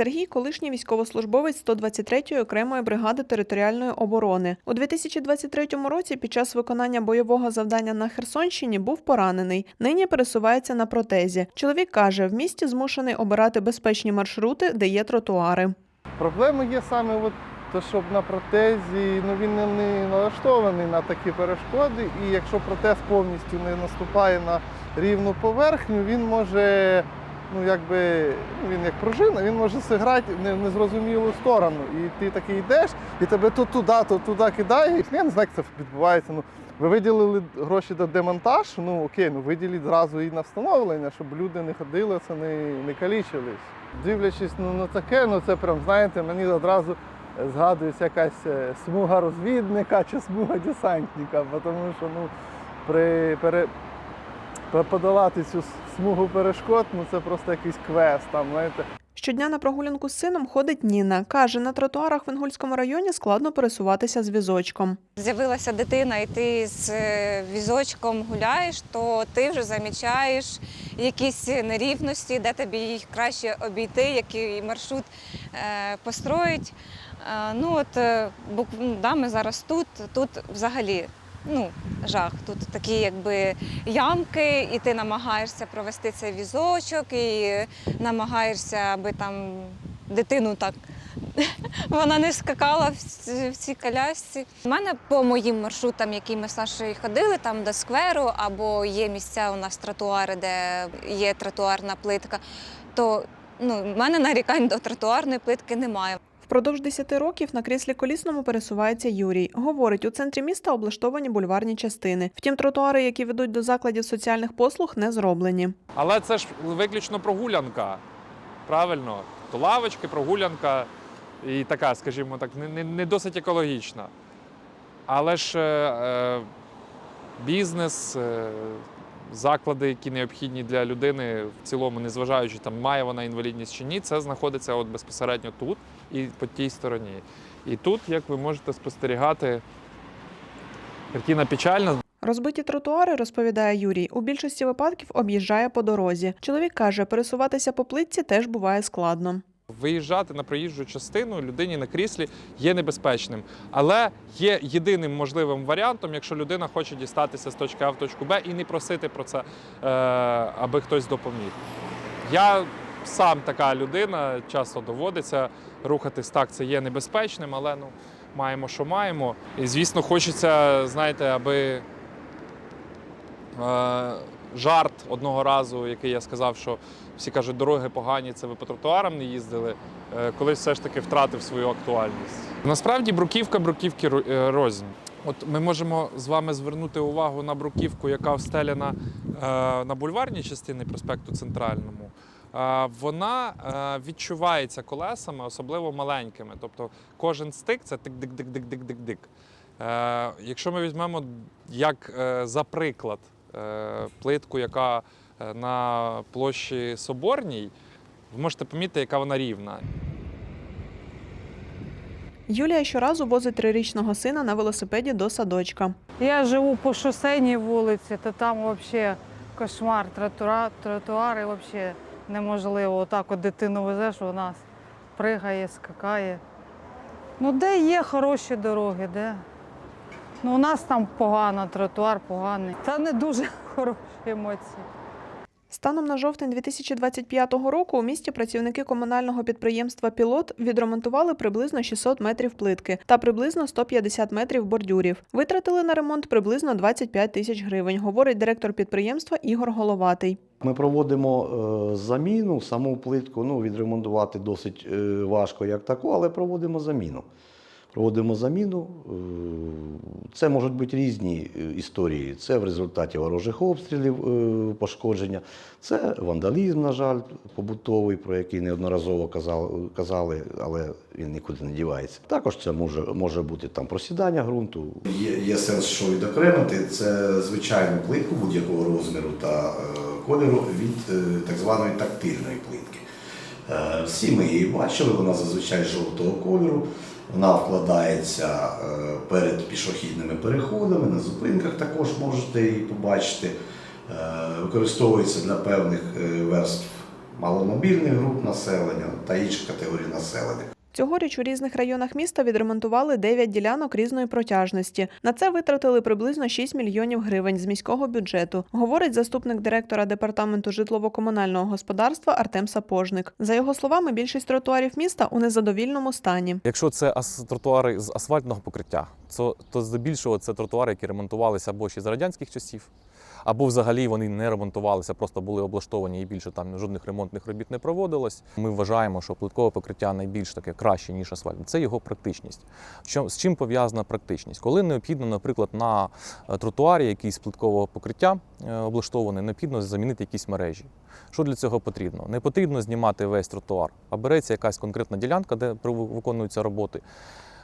Сергій колишній військовослужбовець 123-ї окремої бригади територіальної оборони. У 2023 році під час виконання бойового завдання на Херсонщині був поранений. Нині пересувається на протезі. Чоловік каже, в місті змушений обирати безпечні маршрути, де є тротуари. Проблеми є саме от те, щоб на протезі ну, він не налаштований на такі перешкоди, і якщо протез повністю не наступає на рівну поверхню, він може, ну якби ну, він як пружина, він може зіграти в незрозумілу сторону. І ти такий йдеш, і тебе то туди, то туди кидає. Я не знаю, як це відбувається. Ну, ви виділили гроші на демонтаж, ну окей, ну виділіть зразу і на встановлення, щоб люди не ходили, це не, не калічились. Дивлячись ну, на таке, ну це прям, знаєте, мені одразу згадується якась е, смуга розвідника чи смуга десантника, тому що ну, при пере, пе- подолати цю смугу перешкод, ну це просто якийсь квест. Там, знаєте. Щодня на прогулянку з сином ходить Ніна. Каже, на тротуарах в Інгульському районі складно пересуватися з візочком. З'явилася дитина, і ти з е, візочком гуляєш, то ти вже замічаєш якісь нерівності, де тобі їх краще обійти, який маршрут е, построїть. Е, ну от бук- да, ми зараз тут, тут взагалі. Ну, жах. Тут такі якби ямки, і ти намагаєшся провести цей візочок, і намагаєшся, аби там дитину так вона не скакала в цій колясці. У мене по моїм маршрутам, які ми з Сашою ходили, там до скверу, або є місця у нас тротуари, де є тротуарна плитка, то ну, в мене нарікань до тротуарної плитки немає. Впродовж 10 років на кріслі колісному пересувається Юрій. Говорить, у центрі міста облаштовані бульварні частини. Втім, тротуари, які ведуть до закладів соціальних послуг, не зроблені. Але це ж виключно прогулянка. Правильно? То лавочки, прогулянка і така, скажімо так, не, не, не досить екологічна. Але ж е, е, бізнес, е, заклади, які необхідні для людини, в цілому, незважаючи там, має вона інвалідність чи ні, це знаходиться от безпосередньо тут і по тій стороні. І тут, як ви можете спостерігати, картина печальна. Розбиті тротуари, розповідає Юрій, у більшості випадків об'їжджає по дорозі. Чоловік каже, пересуватися по плитці теж буває складно. Виїжджати на проїжджу частину людині на кріслі є небезпечним, але є єдиним можливим варіантом, якщо людина хоче дістатися з точки А в точку Б і не просити про це, е, аби хтось допоміг. Я сам така людина, часто доводиться рухатись так, це є небезпечним, але ну, маємо, що маємо. І звісно, хочеться, знаєте, аби. Жарт одного разу, який я сказав, що всі кажуть, дороги погані, це ви по тротуарам не їздили. е, Колись все ж таки втратив свою актуальність. Насправді бруківка бруківки е, рознь. От ми можемо з вами звернути увагу на бруківку, яка встеляна е, на бульварній частині проспекту Центральному. Вона відчувається колесами, особливо маленькими. Тобто кожен стик це тик-дик-дик-дик-дик-дик-дик. Якщо ми візьмемо як за приклад плитку, яка е, на площі Соборній, ви можете помітити, яка вона рівна. Юлія щоразу возить трирічного сина на велосипеді до садочка. Я живу по шосейній вулиці, то там взагалі кошмар. Тротуара, тротуари взагалі неможливо. Отак от дитину везеш, вона пригає, скакає. Ну, де є хороші дороги, де? Ну, у нас там погано, тротуар поганий. Це не дуже хороші емоції. Станом на жовтень 2025 року у місті працівники комунального підприємства Пілот відремонтували приблизно 600 метрів плитки та приблизно 150 метрів бордюрів. Витратили на ремонт приблизно 25 тисяч гривень, говорить директор підприємства Ігор Головатий. Ми проводимо е, заміну, саму плитку ну, відремонтувати досить е, важко як таку, але проводимо заміну. Проводимо заміну. е, Це можуть бути різні е, історії. Це в результаті ворожих обстрілів е, пошкодження, це вандалізм, на жаль, побутовий, про який неодноразово казали, але він нікуди не дівається. Також це може, може бути там просідання ґрунту, Є, є сенс, що відокремити це звичайну плитку будь-якого розміру та кольору від так званої тактильної плитки. Всі ми її бачили, вона зазвичай жовтого кольору. Вона вкладається е, перед пішохідними переходами, на зупинках також можете її побачити. Е, використовується для певних е, верств маломобільних груп населення та інших категорій населення. Цьогоріч у різних районах міста відремонтували 9 ділянок різної протяжності. На це витратили приблизно 6 мільйонів гривень з міського бюджету, говорить заступник директора департаменту житлово-комунального господарства Артем Сапожник. За його словами, більшість тротуарів міста у незадовільному стані. Якщо це тротуари з асфальтного покриття, то здебільшого це тротуари, які ремонтувалися або ще з радянських часів, або взагалі вони не ремонтувалися, просто були облаштовані і більше там жодних ремонтних робіт не проводилось. Ми вважаємо, що плиткове покриття найбільш таке краще, ніж асфальт. Це його практичність. З чим пов'язана практичність? Коли необхідно, наприклад, на е, тротуарі якийсь плиткового покриття е, облаштований, необхідно замінити якісь мережі. Що для цього потрібно? Не потрібно знімати весь тротуар, а береться якась конкретна ділянка, де виконуються роботи.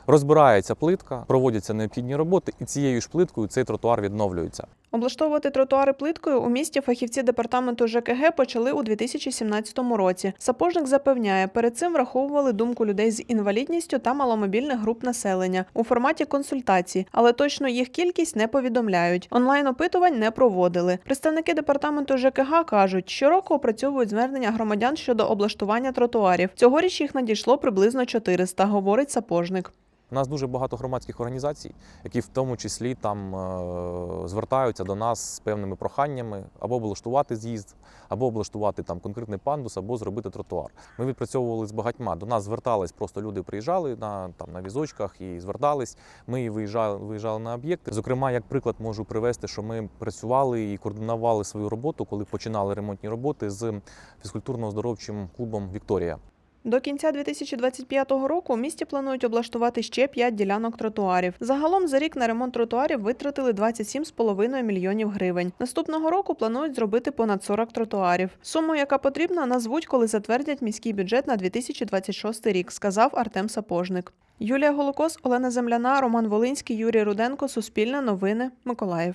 Розбирається плитка, проводяться необхідні роботи, і цією ж плиткою цей тротуар відновлюється. Облаштовувати тротуари плиткою у місті фахівці департаменту ЖКГ почали у 2017 році. Сапожник запевняє, перед цим враховували думку людей з інвалідністю та маломобільних груп населення у форматі консультацій, але точно їх кількість не повідомляють. Онлайн опитувань не проводили. Представники департаменту ЖКГ кажуть, щороку опрацьовують звернення громадян щодо облаштування тротуарів. Цьогоріч їх надійшло приблизно 400, говорить сапожник. У нас дуже багато громадських організацій, які в тому числі там е, звертаються до нас з певними проханнями або облаштувати з'їзд, або облаштувати там конкретний пандус, або зробити тротуар. Ми відпрацьовували з багатьма. До нас звертались, просто люди приїжджали на там на візочках і звертались. Ми виїжджали, виїжджали на об'єкти. Зокрема, як приклад можу привести, що ми працювали і координували свою роботу, коли починали ремонтні роботи з фізкультурно-оздоровчим клубом Вікторія. До кінця 2025 року у місті планують облаштувати ще 5 ділянок тротуарів. Загалом за рік на ремонт тротуарів витратили 27,5 мільйонів гривень. Наступного року планують зробити понад 40 тротуарів. Суму, яка потрібна, назвуть, коли затвердять міський бюджет на 2026 рік, сказав Артем Сапожник. Юлія Голокос, Олена Земляна, Роман Волинський, Юрій Руденко. Суспільне новини. Миколаїв.